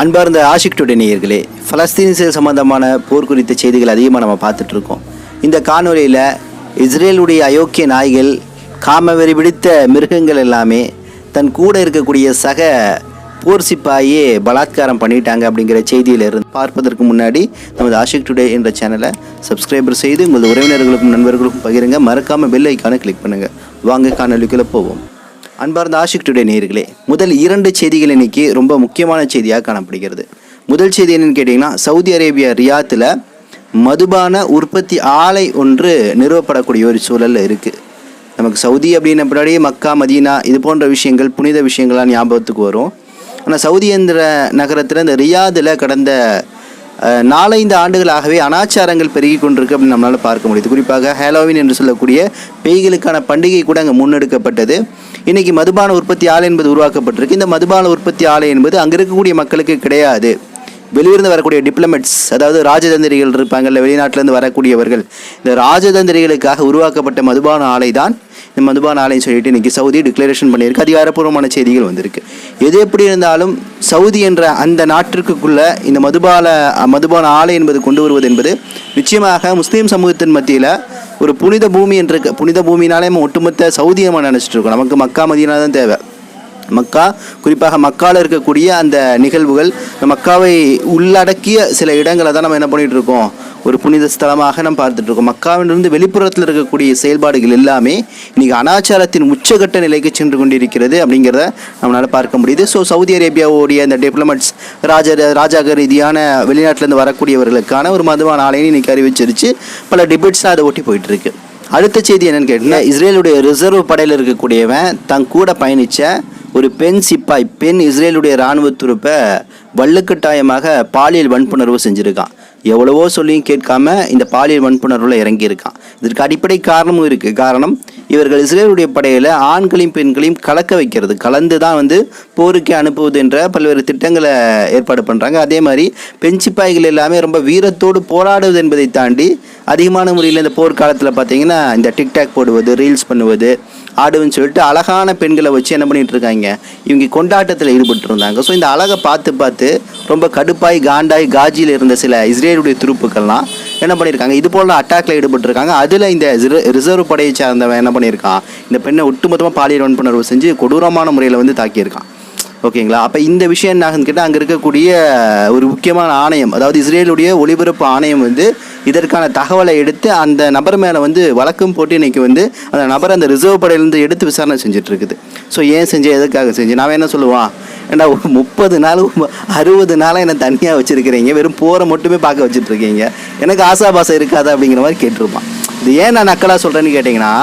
அன்பார்ந்த ஆஷிக் டுடே நேயர்களே பலஸ்தீனிய சம்பந்தமான போர் குறித்த செய்திகள் அதிகமாக நம்ம பார்த்துட்டு இருக்கோம் இந்த காணொலியில் இஸ்ரேலுடைய அயோக்கிய நாய்கள் காமவெறி பிடித்த மிருகங்கள் எல்லாமே தன் கூட இருக்கக்கூடிய சக போர் சிப்பாயே பலாத்காரம் பண்ணிட்டாங்க அப்படிங்கிற செய்தியில் இருந்து பார்ப்பதற்கு முன்னாடி நமது ஆஷிக் டுடே என்ற சேனலை சப்ஸ்கிரைபர் செய்து உங்களது உறவினர்களுக்கும் நண்பர்களுக்கும் பகிருங்க. மறக்காமல் பெல் ஐக்கானை கிளிக் பண்ணுங்கள் வாங்க காணொலிக்குள்ளே போவோம். அன்பார்ந்த ஆஷிக் டுடே நேர்களே முதல் இரண்டு செய்திகள் இன்னைக்கு ரொம்ப முக்கியமான செய்தியாக காணப்படுகிறது. முதல் செய்தி என்னன்னு கேட்டிங்கன்னா சவுதி அரேபியா ரியாத்தில் மதுபான உற்பத்தி ஆலை ஒன்று நிறுவப்படக்கூடிய ஒரு சூழல் இருக்குது நமக்கு சவுதி அப்படின்ன பின்னாடி மக்கா மதீனா இது போன்ற விஷயங்கள் புனித விஷயங்கள்லாம் ஞாபகத்துக்கு வரும். ஆனால் சவுதி என்ற நகரத்தில் இந்த ரியாதில் கடந்த அஹ், நாலைந்து ஆண்டுகளாகவே அனாச்சாரங்கள் பெருகி கொண்டிருக்கு அப்படின்னு நம்மளால் பார்க்க முடியுது. குறிப்பாக ஹேலோவின் என்று சொல்லக்கூடிய பேய்களுக்கான பண்டிகை கூட அங்கே முன்னெடுக்கப்பட்டது. இன்னைக்கு மதுபான உற்பத்தி ஆலை என்பது உருவாக்கப்பட்டிருக்கு. இந்த மதுபான உற்பத்தி ஆலை என்பது அங்கே இருக்கக்கூடிய மக்களுக்கு கிடையாது. வெளியிருந்து வரக்கூடிய டிப்ளமெட்ஸ் அதாவது ராஜதந்திரிகள் இருப்பாங்கல்ல வெளிநாட்டிலேருந்து வரக்கூடியவர்கள் இந்த ராஜதந்திரிகளுக்காக உருவாக்கப்பட்ட மதுபான ஆலை தான் இந்த மதுபான ஆலைன்னு சொல்லிட்டு இன்னைக்கு சவுதி டிக்ளரேஷன் பண்ணியிருக்கு. அதிகாரப்பூர்வமான செய்திகள் வந்திருக்கு. எது எப்படி இருந்தாலும் சவுதி என்ற அந்த நாட்டிற்குள்ள இந்த மதுபான மதுபான ஆலை என்பது கொண்டு வருவது என்பது நிச்சயமாக முஸ்லீம் சமூகத்தின் மத்தியில் ஒரு புனித பூமி என்று புனித பூமினாலே நம்ம ஒட்டுமொத்த சவுதியை நம்ம நினச்சிட்டு இருக்கோம் நமக்கு மக்கா மதீனா தான் தேவை. மக்கா குறிப்பாக மக்காவில் இருக்கக்கூடிய அந்த நிகழ்வுகள் மக்காவை உள்ளடக்கிய சில இடங்களை தான் நம்ம என்ன பண்ணிகிட்டு இருக்கோம்? ஒரு புனித ஸ்தலமாக நம்ம பார்த்துட்டு இருக்கோம் மக்காவிலிருந்து வெளிப்புறத்தில் இருக்கக்கூடிய செயல்பாடுகள் எல்லாமே இன்னைக்கு அனாச்சாரத்தின் உச்சகட்ட நிலைக்கு சென்று கொண்டிருக்கிறது அப்படிங்கிறத நம்மளால் பார்க்க முடியுது. ஸோ சவுதி அரேபியாவுடைய அந்த டிப்ளமேட்ஸ் ராஜ ராஜாக ரீதியான வெளிநாட்டிலேருந்து வரக்கூடியவர்களுக்கான ஒரு மதுவான ஆலையை இன்னைக்கு அறிவிச்சிருச்சு. பல டிபேட்ஸ்லாம் அதை ஒட்டி போயிட்டு இருக்கு அடுத்த செய்தி என்னன்னு கேட்டீங்கன்னா இஸ்ரேலுடைய ரிசர்வ் படையில் இருக்கக்கூடியவன் தன் கூட பயணித்த ஒரு பெண் சிப்பாய் பெண் இஸ்ரேலுடைய இராணுவ துருப்பை வள்ளுக்கட்டாயமாக பாலியல் வன்புணர்வு செஞ்சுருக்கான். எவ்வளவோ சொல்லியும் கேட்காம இந்த பாலியல் வன்புணர்வில் இறங்கியிருக்கான். இதற்கு அடிப்படை காரணமும் இருக்குது காரணம் இவர்கள் இஸ்ரேலுடைய படையில் ஆண்களையும் பெண்களையும் கலக்க வைக்கிறது. கலந்து தான் வந்து போருக்கு அனுப்புவது என்ற பல்வேறு திட்டங்களை ஏற்பாடு பண்ணுறாங்க அதே மாதிரி பெண் சிப்பாய்கள் எல்லாமே ரொம்ப வீரத்தோடு போராடுவது என்பதை தாண்டி அதிகமான முறையில் இந்த போர்க்காலத்தில் பார்த்தீங்கன்னா இந்த டிக்டாக் போடுவது ரீல்ஸ் பண்ணுவது ஆடுன்னு சொல்லிட்டு அழகான பெண்களை வச்சு என்ன பண்ணிட்டு இருக்காங்க? இவங்க கொண்டாட்டத்தில் ஈடுபட்டு இருந்தாங்க. ஸோ இந்த அழகை பார்த்து பார்த்து ரொம்ப கடுப்பாய் காண்டாய் காஜியில் இருந்த சில இஸ்ரேலுடைய துருப்புக்கள்லாம் என்ன பண்ணியிருக்காங்க இது போல் அட்டாக்ல ஈடுபட்டிருக்காங்க. அதில் இந்த ரிசர்வ் ரிசர்வ் படையை சார்ந்தவன் என்ன பண்ணியிருக்கான்? இந்த பெண்ணை ஒட்டுமொத்தமாக பாலியல் வன்புணர்வு செஞ்சு கொடூரமான முறையில் வந்து தாக்கியிருக்கான். ஓகேங்களா? அப்போ இந்த விஷயம் என்ன ஆகுதுன்னு கேட்டால் அங்கே இருக்கக்கூடிய ஒரு முக்கியமான ஆணையம் அதாவது இஸ்ரேலுடைய ஒளிபரப்பு ஆணையம் வந்து இதற்கான தகவலை எடுத்து அந்த நபர் மேலே வந்து வழக்கம் போட்டு இன்னைக்கு வந்து அந்த நபர் அந்த ரிசர்வ் படையிலேருந்து எடுத்து விசாரணை செஞ்சுட்டு இருக்குது ஸோ ஏன் செஞ்சேன் எதுக்காக செஞ்சு? நான் என்ன சொல்லுவான்? ஏன்னா ஒரு முப்பது நாள் அறுபது நாளாக என்னை தனியாக வச்சுருக்கிறீங்க வெறும் போரை மட்டுமே பார்க்க வச்சுட்ருக்கீங்க. எனக்கு ஆசாபாசம் இருக்காதா அப்படிங்கிற மாதிரி கேட்டிருப்பான். இது ஏன் நான் நக்கலாக சொல்கிறேன்னு கேட்டிங்கன்னா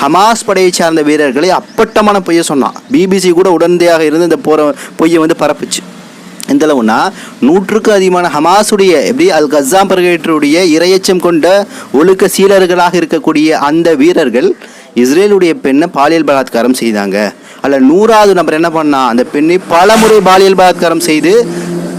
ஹமாஸ் படையை சார்ந்த வீரர்களை அப்பட்டமான பொய்யை சொன்னான். பிபிசி கூட உடந்தையாக இருந்து இந்த போற பொய்யை வந்து பரப்புச்சு. எந்த அளவுனா நூற்றுக்கு அதிகமான ஹமாஸுடைய எப்படி அல் கசாம் பர்கேட்டருடைய இரையச்சம் கொண்ட ஒழுக்க சீலர்களாக இருக்கக்கூடிய அந்த வீரர்கள் இஸ்ரேலுடைய பெண்ணை பாலியல் பலாத்காரம் செய்தாங்க. அல்ல நூறாவது நபர் என்ன பண்ணா அந்த பெண்ணை பலமுறை பாலியல் பலாத்காரம் செய்து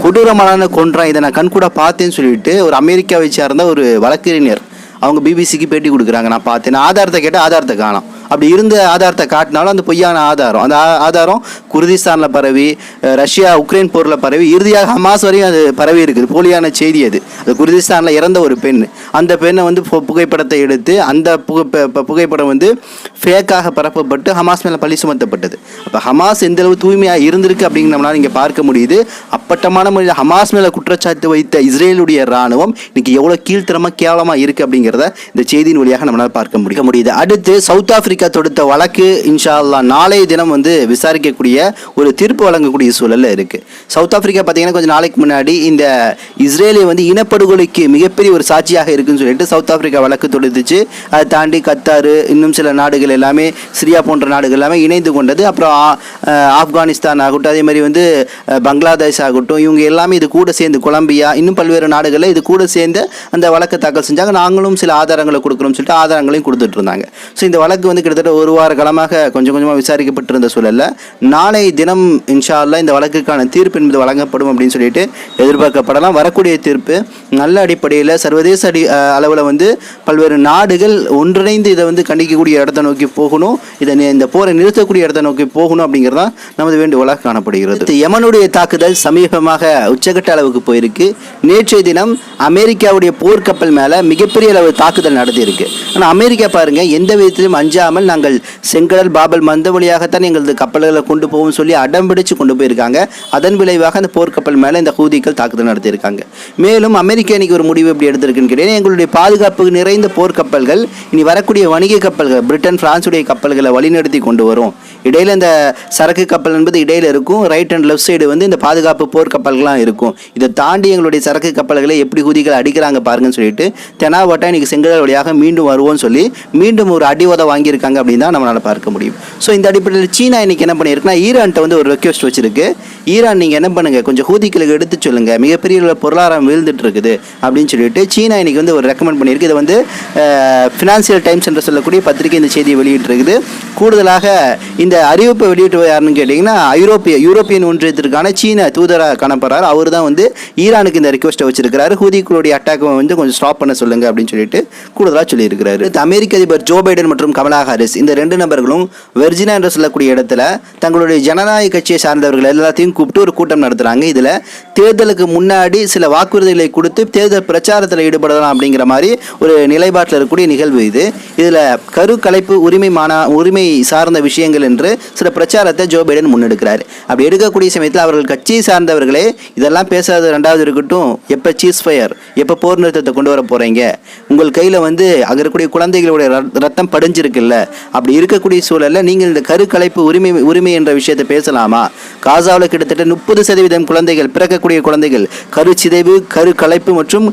கொடூரமான கொன்றான். இதை நான் கண்கூட பார்த்தேன்னு சொல்லிட்டு ஒரு அமெரிக்காவை சார்ந்த ஒரு வழக்கறிஞர் அவங்க பிபிசிக்கு பேட்டி கொடுக்குறாங்க. நான் பார்த்தேன். ஆதாரத்தை கேட்டால் ஆதாரத்தை காணோம். அப்படி இருந்த ஆதாரத்தை காட்டினாலும் அந்த பொய்யான ஆதாரம். அந்த ஆதாரம் குர்திஸ்தானில் பரவி ரஷ்யா உக்ரைன் போரில் பரவி இறுதியாக ஹமாஸ் வரையும் அது பரவி இருக்குது. போலியான செய்தி அது. அது குர்திஸ்தானில் இறந்த ஒரு பெண். அந்த பெண்ணை வந்து பு- புகைப்படத்தை எடுத்து அந்த புகை புகைப்படம் வந்து ஃபேக்காக பரப்பப்பட்டு ஹமாஸ் மேலே பழி சுமத்தப்பட்டது. அப்போ ஹமாஸ் எந்தளவு தூய்மையாக இருந்திருக்கு அப்படிங்கிற நம்மளால இங்கே பார்க்க முடியுது. அப்பட்டமான முறையில் ஹமாஸ் மேலே குற்றச்சாட்டு வைத்த இஸ்ரேலுடைய ராணுவம் இன்னைக்கு எவ்வளோ கீழ்த்தரமாக கேவலமாக இருக்குது அப்படிங்கிறத இந்த செய்தியின் வழியாக நம்மளால் பார்க்க முடிய முடியுது. அடுத்து சவுத் ஆஃப்ரிக்கா ஆப்பிரிக்கா தொடுத்த வழக்கு இன்ஷா அல்லா நாளைய தினம் வந்து விசாரிக்கக்கூடிய ஒரு தீர்ப்பு வழங்கக்கூடிய சூழல்ல இருக்கு. சவுத் ஆஃப்ரிக்கா பார்த்தீங்கன்னா கொஞ்சம் நாளைக்கு முன்னாடி இந்த இஸ்ரேலை வந்து இனப்படுகொலைக்கு மிகப்பெரிய ஒரு சாட்சியாக இருக்குன்னு சொல்லிட்டு சவுத் ஆஃப்ரிக்கா வழக்கு தொடுத்துச்சு. அதை தாண்டி கத்தாரு இன்னும் சில நாடுகள் எல்லாமே சிரியா போன்ற நாடுகள் எல்லாமே இணைந்து கொண்டது. அப்புறம் ஆப்கானிஸ்தான் ஆகட்டும் அதே மாதிரி வந்து பங்களாதேஷ் ஆகட்டும் இவங்க எல்லாமே இது கூட சேர்ந்து கொலம்பியா இன்னும் பல்வேறு நாடுகளில் இது கூட சேர்ந்து அந்த வழக்கு தாக்கல் செஞ்சாங்க. நாங்களும் சில ஆதாரங்களை கொடுக்குறோம்னு சொல்லிட்டு ஆதாரங்களையும் கொடுத்துட்டு இருந்தாங்க. ஸோ இந்த வழக்கு வந்து கிட்டத்தட்ட ஒரு வார காலமாக கொஞ்சம் கொஞ்சமாக விசாரிக்கப்பட்டிருந்த சூழல்ல நாளை தினம் இன்ஷா அல்லா இந்த வழக்குக்கான தீர்ப்பு என்பது வழங்கப்படும் அப்படின்னு சொல்லிட்டு எதிர்பார்க்கப்படலாம். வரக்கூடிய தீர்ப்பு நல்ல அடிப்படையில் சர்வதேச அடி அளவில் வந்து பல்வேறு நாடுகள் ஒன்றிணைந்து இதை வந்து கண்டிக்கக்கூடிய இடத்தை நோக்கி போகணும். இதை இந்த போரை நிறுத்தக்கூடிய இடத்தை நோக்கி போகணும் அப்படிங்கிறது தான் நமது வேண்டுகோளாக காணப்படுகிறது. யமனுடைய தாக்குதல் சமீபமாக உச்சகட்ட அளவுக்கு போயிருக்கு. நேற்றைய தினம் அமெரிக்காவுடைய போர்க்கப்பல் மேலே மிகப்பெரிய அளவு தாக்குதல் நடத்தியிருக்கு ஆனால் அமெரிக்கா பாருங்க எந்த விதத்திலும் அஞ்சாமல் நாங்கள் செங்கடல் பாபல் மந்த வழியாகத்தான் எங்களது கப்பல்களை கொண்டு போவோம் சொல்லி அடம் பிடிச்சு கொண்டு போயிருக்காங்க. அதன் விளைவாக அந்த போர்க்கப்பல் மேலே இந்த ஹூதிகள் தாக்குதல் நடத்தியிருக்காங்க. மேலும் அமெரிக்கா இன்னைக்கு ஒரு முடிவு எப்படி எடுத்திருக்குன்னு கேட்டீங்கன்னா எங்களுடைய பாதுகாப்பு நிறைந்த போர்க்கப்பல்கள் இனி வரக்கூடிய வணிக கப்பல்கள் பிரிட்டன் பிரான்சுடைய கப்பல்களை வழிநடத்தி கொண்டு வரும். இடையில இந்த சரக்கு கப்பல் என்பது இடையில இருக்கும். ரைட் அண்ட் லெஃப்ட் சைடு வந்து இந்த பாதுகாப்பு போர் கப்பல்கள்லாம் இருக்கும். இதை தாண்டி எங்களுடைய சரக்கு கப்பல்களை எப்படி குதிகள் அடிக்கிறாங்க பாருங்கன்னு சொல்லிட்டு தெனாவட்டா இன்னைக்கு செங்கடல் வழியாக மீண்டும் வருவோம்னு சொல்லி மீண்டும் ஒரு அடி உத வாங்கியிருக்காங்க. அப்படின்னு தான் நம்மளால் பார்க்க முடியும். ஸோ இந்த அடிப்படையில் சீனா இன்றைக்கி என்ன பண்ணியிருக்குன்னா ஈரான்கிட்ட வந்து ஒரு ரெக்வஸ்ட் வச்சிருக்கு. ஈரான் நீங்கள் என்ன பண்ணுங்கள் கொஞ்சம் ஹூதிக்களுக்கு எடுத்து சொல்லுங்கள் மிகப்பெரிய பொருளாதாரம் வீழ்ந்துட்டு இருக்குது அப்படின்னு சொல்லிட்டு சீனா இன்றைக்கி வந்து ஒரு ரெக்கமெண்ட் பண்ணியிருக்கு. இதை வந்து ஃபினான்சியல் டைம்ஸ் என்று சொல்லக்கூடிய பத்திரிகை இந்த செய்தியை வெளியிட்டிருக்குது. கூடுதலாக இந்த அறிவிப்பை வெளியிட்டு யாருன்னு கேட்டிங்கன்னா ஐரோப்பிய யூரோப்பியன் ஒன்றியத்திற்கான சீன தூதராக காணப்படுறார். அவர் தான் வந்து ஈரானுக்கு இந்த ரெக்வஸ்ட்டை வச்சிருக்கிறாரு. ஹூதிக்களுடைய அட்டாக்கை வந்து கொஞ்சம் ஸ்டாப் பண்ண சொல்லுங்க அப்படின்னு சொல்லிட்டு கூடுதலாக சொல்லியிருக்கிறாரு. அமெரிக்க அதிபர் ஜோ பைடன் மற்றும் கமலா ஹாரிஸ். இந்த ரெண்டு நபர்களும் வெர்ஜினா என்று சொல்லக்கூடிய இடத்துல தங்களுடைய ஜனநாயக கட்சியை சார்ந்தவர்கள் எல்லாத்தையும் கூப்பிட்டு ஒரு கூட்டம் நடத்துகிறாங்க இதில் தேர்தலுக்கு முன்னாடி சில வாக்குறுதிகளை கொடுத்து தேர்தல் பிரச்சாரத்தில் ஈடுபடலாம் அப்படிங்கிற மாதிரி ஒரு நிலைப்பாட்டில் இருக்கக்கூடிய நிகழ்வு இது. இதில் கரு கலைப்பு உரிமை மானா உரிமை சார்ந்த விஷயங்கள் என்று சில பிரச்சாரத்தை ஜோ பைடன் முன்னெடுக்கிறார். அப்படி எடுக்கக்கூடிய சமயத்தில் அவர்கள் கட்சியை சார்ந்தவர்களே இதெல்லாம் பேசாத ரெண்டாவது இருக்கட்டும். எப்போ சீஸ் ஃபயர் எப்போ போர் நிறுத்தத்தை கொண்டு வர போகிறீங்க உங்கள் கையில் வந்து அங்கே இருக்கக்கூடிய குழந்தைகளுடைய ரத்தம் படிஞ்சிருக்குல்ல. அப்படி இருக்கக்கூடிய சூழலில் நீங்கள் இந்த கருக்கலைப்பு உரிமை உரிமை என்ற விஷயத்தை பேசலாமா? காசாவில் கிட்டத்தட்ட முப்பது சதவீதம் குழந்தைகள் பிறக்கக்கூடிய குழந்தைகள் கருச்சிதைவு சிதைவு கரு கலைப்பு மற்றும்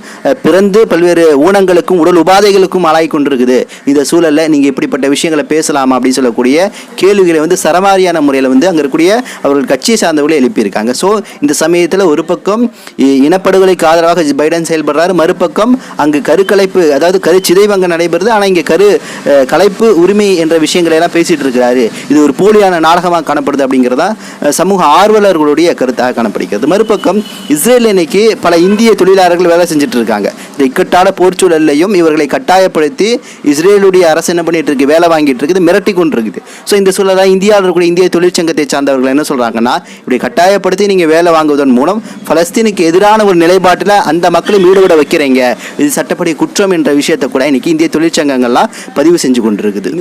பிறந்து பல்வேறு ஊனங்களுக்கும் உடல் உபாதைகளுக்கும் ஆளாகி கொண்டிருக்குது. இந்த சூழலில் நீங்கள் இப்படிப்பட்ட விஷயங்களை பேசலாமா அப்படின்னு சொல்லக்கூடிய கேள்விகளை வந்து சரமாரியான முறையில் வந்து அங்கே இருக்கக்கூடிய அவர்கள் கட்சியை சார்ந்தவர்களை எழுப்பியிருக்காங்க. ஸோ இந்த சமயத்தில் ஒரு பக்கம் இனப்படுகொலைக்கு ஆதரவாக பைடன் செயல்படுறாரு. மறுபக்கம் அங்கு கருக்கலைப்பு அதாவது கருச்சிதைவு அங்கே நடைபெறுது. ஆனால் இங்கே கரு கலைப்பு உரிமை என்ற விஷயங்களை எல்லாம் பேசிட்டு இருக்கிறாரு. இது ஒரு போலியான நாடகமாக காணப்படுது அப்படிங்கிறதா சமூக ஆர்வலர்களுடைய கருத்தாக காணப்படுகிறது. மறுபக்கம் இஸ்ரேல் இன்னைக்கு பல இந்திய தொழிலாளர்கள் வேலை செஞ்சுட்டு இருக்காங்க. இந்த இக்கட்டான போர் சூழல்லையும் இவர்களை கட்டாயப்படுத்தி இஸ்ரேலுடைய அரசு என்ன பண்ணிட்டு இருக்கு? வேலை வாங்கிட்டு இருக்குது மிரட்டி கொண்டு இருக்குது ஸோ இந்த சூழலாக இந்தியாவில் இருக்கக்கூடிய இந்திய தொழிற்சங்கத்தை சார்ந்தவர்கள் என்ன சொல்றாங்கன்னா இப்படி கட்டாயப்படுத்தி நீங்க வேலை வாங்குவதன் மூலம் பலஸ்தீனுக்கு எதிரான ஒரு நிலைப்பாட்டில் அந்த மக்களையும் ஈடுபட வைக்கிறீங்க. இது சட்டப்படி குற்றம் என்ற விஷயத்தை கூட இன்னைக்கு இந்திய தொழிற்சங்கங்கள்லாம் பதிவு செஞ்சு கொண்டிருக்குது.